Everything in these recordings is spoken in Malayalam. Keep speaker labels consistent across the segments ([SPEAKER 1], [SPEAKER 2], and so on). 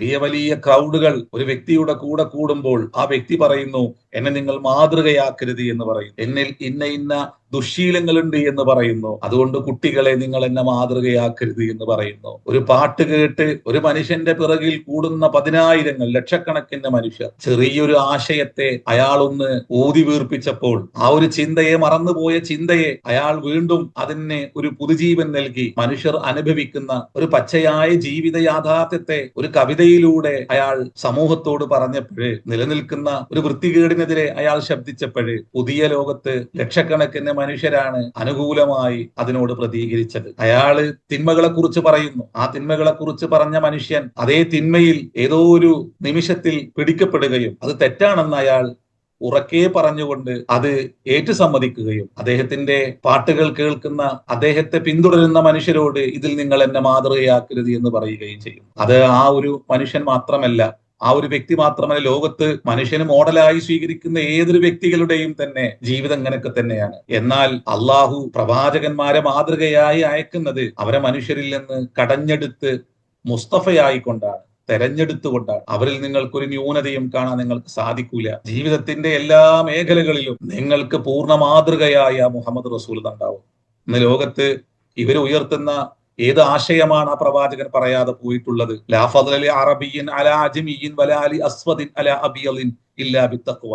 [SPEAKER 1] വലിയ വലിയ ക്രൗഡുകൾ ഒരു വ്യക്തിയുടെ കൂടെ കൂടുമ്പോൾ ആ വ്യക്തി പറയുന്നു എന്നെ നിങ്ങൾ മാതൃകയാക്കരുത് എന്ന് പറയും. എന്നിൽ ഇന്ന ഇന്ന ദുശീലങ്ങളുണ്ട് എന്ന് പറയുന്നു. അതുകൊണ്ട് കുട്ടികളെ നിങ്ങൾ എന്നെ മാതൃകയാക്കരുത് എന്ന് പറയുന്നു. ഒരു പാട്ട് കേട്ട് ഒരു മനുഷ്യന്റെ പിറകിൽ കൂടുന്ന പതിനായിരങ്ങൾ ലക്ഷക്കണക്കിന് മനുഷ്യർ ചെറിയൊരു ആശയത്തെ അയാൾ ഒന്ന് ഊതി വീർപ്പിച്ചപ്പോൾ ആ ഒരു ചിന്തയെ മറന്നുപോയ ചിന്തയെ അയാൾ വീണ്ടും അതിന് ഒരു പുതുജീവൻ നൽകി. മനുഷ്യർ അനുഭവിക്കുന്ന ഒരു പച്ചയായ ജീവിത യാഥാർത്ഥ്യത്തെ ഒരു കവിതയിലൂടെ അയാൾ സമൂഹത്തോട് പറഞ്ഞപ്പോഴേ നിലനിൽക്കുന്ന ഒരു വൃത്തികേടിനെതിരെ അയാൾ ശബ്ദിച്ചപ്പോഴേ പുതിയ ലോകത്ത് ലക്ഷക്കണക്കിന് മനുഷ്യരാണ് അനുകൂലമായി അതിനോട് പ്രതികരിച്ചത്. അയാൾ തിന്മകളെ കുറിച്ച് പറയുന്നു. ആ തിന്മകളെ കുറിച്ച് പറഞ്ഞ മനുഷ്യൻ അതേ തിന്മയിൽ ഏതോ ഒരു നിമിഷത്തിൽ പിടിക്കപ്പെടുകയും അത് തെറ്റാണെന്ന് അയാൾ ഉറക്കെ പറഞ്ഞുകൊണ്ട് അത് ഏറ്റുസമ്മതിക്കുകയും അദ്ദേഹത്തിന്റെ പാട്ടുകൾ കേൾക്കുന്ന അദ്ദേഹത്തെ പിന്തുടരുന്ന മനുഷ്യരോട് ഇതിൽ നിങ്ങൾ എന്നെ മാതൃകയാക്കരുത് എന്ന് പറയുകയും ചെയ്യും അത് ആ ഒരു മനുഷ്യൻ മാത്രമല്ല ആ ഒരു വ്യക്തി മാത്രമല്ല ലോകത്ത് മനുഷ്യന് മോഡലായി സ്വീകരിക്കുന്ന ഏതൊരു വ്യക്തികളുടെയും തന്നെ ജീവിതം ഇങ്ങനെയൊക്കെ തന്നെയാണ്. എന്നാൽ അള്ളാഹു പ്രവാചകന്മാരെ മാതൃകയായി അയക്കുന്നത് അവരെ മനുഷ്യരിൽ നിന്ന് കടഞ്ഞെടുത്ത് മുസ്തഫയായിക്കൊണ്ടാണ് തെരഞ്ഞെടുത്തുകൊണ്ടാണ്. അവരിൽ നിങ്ങൾക്കൊരു ന്യൂനതയും കാണാൻ നിങ്ങൾക്ക് സാധിക്കൂല. ജീവിതത്തിന്റെ എല്ലാ മേഖലകളിലും നിങ്ങൾക്ക് പൂർണ മാതൃകയായ മുഹമ്മദ് റസൂൽ ഉണ്ടാവും. ഇന്ന് ലോകത്ത് ഇവർ ഉയർത്തുന്ന ഏത് ആശയമാണ് ആ പ്രവാചകൻ പറയാതെ പോയിട്ടുള്ളത്? അറബിയൻ അല അജ്മിയിൻ വലാലി അസ്വദിൻ അല അബിയലിൻ ഇല്ലാ ബിത്തഖ്വ.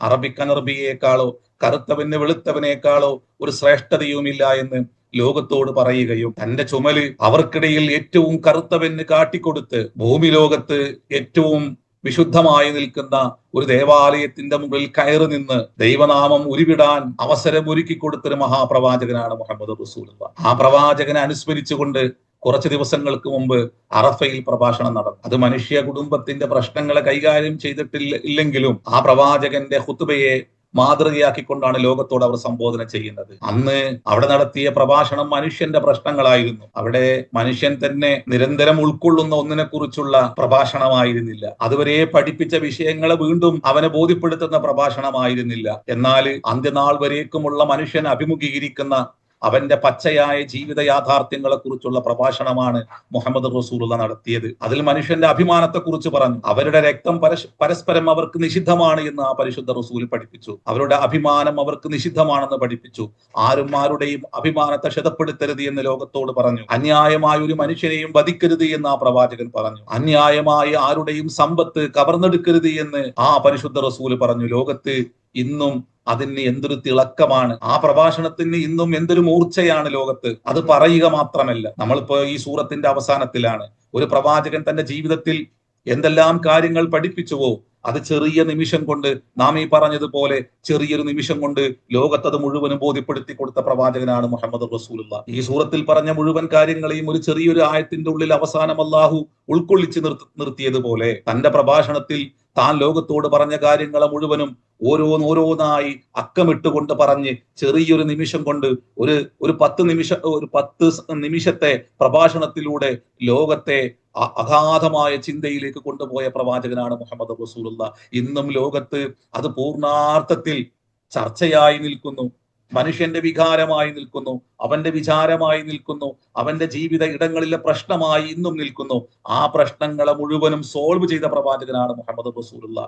[SPEAKER 1] അറബിക്കനറബിയേക്കാളോ കറുത്തവന് വെളുത്തവനേക്കാളോ ഒരു ശ്രേഷ്ഠതയുമില്ല എന്ന് ലോകത്തോട് പറയുകയും തന്റെ ചുമൽ അവർക്കിടയിൽ ഏറ്റവും കറുത്തവന് കാട്ടിക്കൊടുത്ത് ഭൂമി ലോകത്ത് ഏറ്റവും വിശുദ്ധമായി നിൽക്കുന്ന ഒരു ദേവാലയത്തിന്റെ മുകളിൽ കയറി നിന്ന് ദൈവനാമം ഉരുവിടാൻ അവസരം ഒരുക്കി കൊടുത്തൊരു മഹാപ്രവാചകനാണ് മുഹമ്മദ് റസൂൽ ആ പ്രവാചകനെ അനുസ്മരിച്ചുകൊണ്ട് കുറച്ച് ദിവസങ്ങൾക്ക് മുമ്പ് അറഫയിൽ പ്രഭാഷണം നടന്നു. അത് മനുഷ്യ കുടുംബത്തിന്റെ പ്രശ്നങ്ങളെ കൈകാര്യം ചെയ്തിട്ടില്ല ഇല്ലെങ്കിലും ആ പ്രവാചകന്റെ ഹുത്തുബയെ മാതൃകയാക്കിക്കൊണ്ടാണ് ലോകത്തോട് അവർ സംബോധന ചെയ്യുന്നത്. അന്ന് അവിടെ നടത്തിയ പ്രഭാഷണം മനുഷ്യന്റെ പ്രശ്നങ്ങളായിരുന്നു. അവിടെ മനുഷ്യൻ തന്നെ നിരന്തരം ഉൾക്കൊള്ളുന്ന ഒന്നിനെ കുറിച്ചുള്ള പ്രഭാഷണമായിരുന്നില്ല. അതുവരെ പഠിപ്പിച്ച വിഷയങ്ങളെ വീണ്ടും അവനെ ബോധ്യപ്പെടുത്തുന്ന പ്രഭാഷണമായിരുന്നില്ല. എന്നാൽ അന്ത്യനാൾ വരേക്കുമുള്ള മനുഷ്യൻ അഭിമുഖീകരിക്കുന്ന അവന്റെ പച്ചയായ ജീവിത യാഥാർത്ഥ്യങ്ങളെ കുറിച്ചുള്ള പ്രഭാഷണമാണ് മുഹമ്മദ് റസൂലുള്ള നടത്തിയത്. അതിൽ മനുഷ്യന്റെ അഭിമാനത്തെ കുറിച്ച് പറഞ്ഞു. അവരുടെ രക്തം പരസ്പരം അവർക്ക് നിഷിദ്ധമാണ് എന്ന് ആ പരിശുദ്ധ റസൂൽ പഠിപ്പിച്ചു. അവരുടെ അഭിമാനം അവർക്ക് നിഷിദ്ധമാണെന്ന് പഠിപ്പിച്ചു. ആരും ആരുടെയും അഭിമാനത്തെ ക്ഷതപ്പെടുത്തരുത് എന്ന് ലോകത്തോട് പറഞ്ഞു. അന്യായമായ ഒരു മനുഷ്യനെയും വധിക്കരുത് എന്ന് ആ പ്രവാചകൻ പറഞ്ഞു. അന്യായമായ ആരുടെയും സമ്പത്ത് കവർന്നെടുക്കരുത് എന്ന് ആ പരിശുദ്ധ റസൂൽ പറഞ്ഞു. ലോകത്ത് ഇന്നും അതിന് എന്തൊരു തിളക്കമാണ്. ആ പ്രഭാഷണത്തിന് ഇന്നും എന്തൊരു മൂർച്ചയാണ് ലോകത്ത്. അത് പറയുക മാത്രമല്ല നമ്മളിപ്പോ ഈ സൂറത്തിന്റെ അവസാനത്തിലാണ്. ഒരു പ്രവാചകൻ തന്റെ ജീവിതത്തിൽ എന്തെല്ലാം കാര്യങ്ങൾ പഠിപ്പിച്ചുവോ അത് ചെറിയ നിമിഷം കൊണ്ട് നാം ഈ പറഞ്ഞതുപോലെ ചെറിയൊരു നിമിഷം കൊണ്ട് ലോകത്തത് മുഴുവനും ബോധ്യപ്പെടുത്തി കൊടുത്ത പ്രവാചകനാണ് മുഹമ്മദ് റസൂലുള്ള. ഈ സൂറത്തിൽ പറഞ്ഞ മുഴുവൻ കാര്യങ്ങളെയും ഒരു ചെറിയൊരു ആയത്തിന്റെ ഉള്ളിൽ അവസാനം അള്ളാഹു ഉൾക്കൊള്ളിച്ച് നിർത്തി നിർത്തിയതുപോലെ തന്റെ പ്രഭാഷണത്തിൽ താൻ ലോകത്തോട് പറഞ്ഞ കാര്യങ്ങളെ മുഴുവനും ഓരോന്നോരോന്നായി അക്കമിട്ടുകൊണ്ട് പറഞ്ഞ് ചെറിയൊരു നിമിഷം കൊണ്ട് ഒരു ഒരു പത്ത് നിമിഷ ഒരു പത്ത് നിമിഷത്തെ പ്രഭാഷണത്തിലൂടെ ലോകത്തെ അഗാധമായ ചിന്തയിലേക്ക് കൊണ്ടുപോയ പ്രവാചകനാണ് മുഹമ്മദ് റസൂലുള്ള. ഇന്നും ലോകത്ത് അത് പൂർണാർത്ഥത്തിൽ ചർച്ചയായി നിൽക്കുന്നു. മനുഷ്യന്റെ വികാരമായി നിൽക്കുന്നു അവന്റെ വിചാരമായി നിൽക്കുന്നു അവന്റെ ജീവിത ഇടങ്ങളിലെ പ്രശ്നമായി ഇന്നും നിൽക്കുന്നു. ആ പ്രശ്നങ്ങളെ മുഴുവനും സോൾവ് ചെയ്ത പ്രവാചകനാണ് മുഹമ്മദ് റസൂലുള്ള.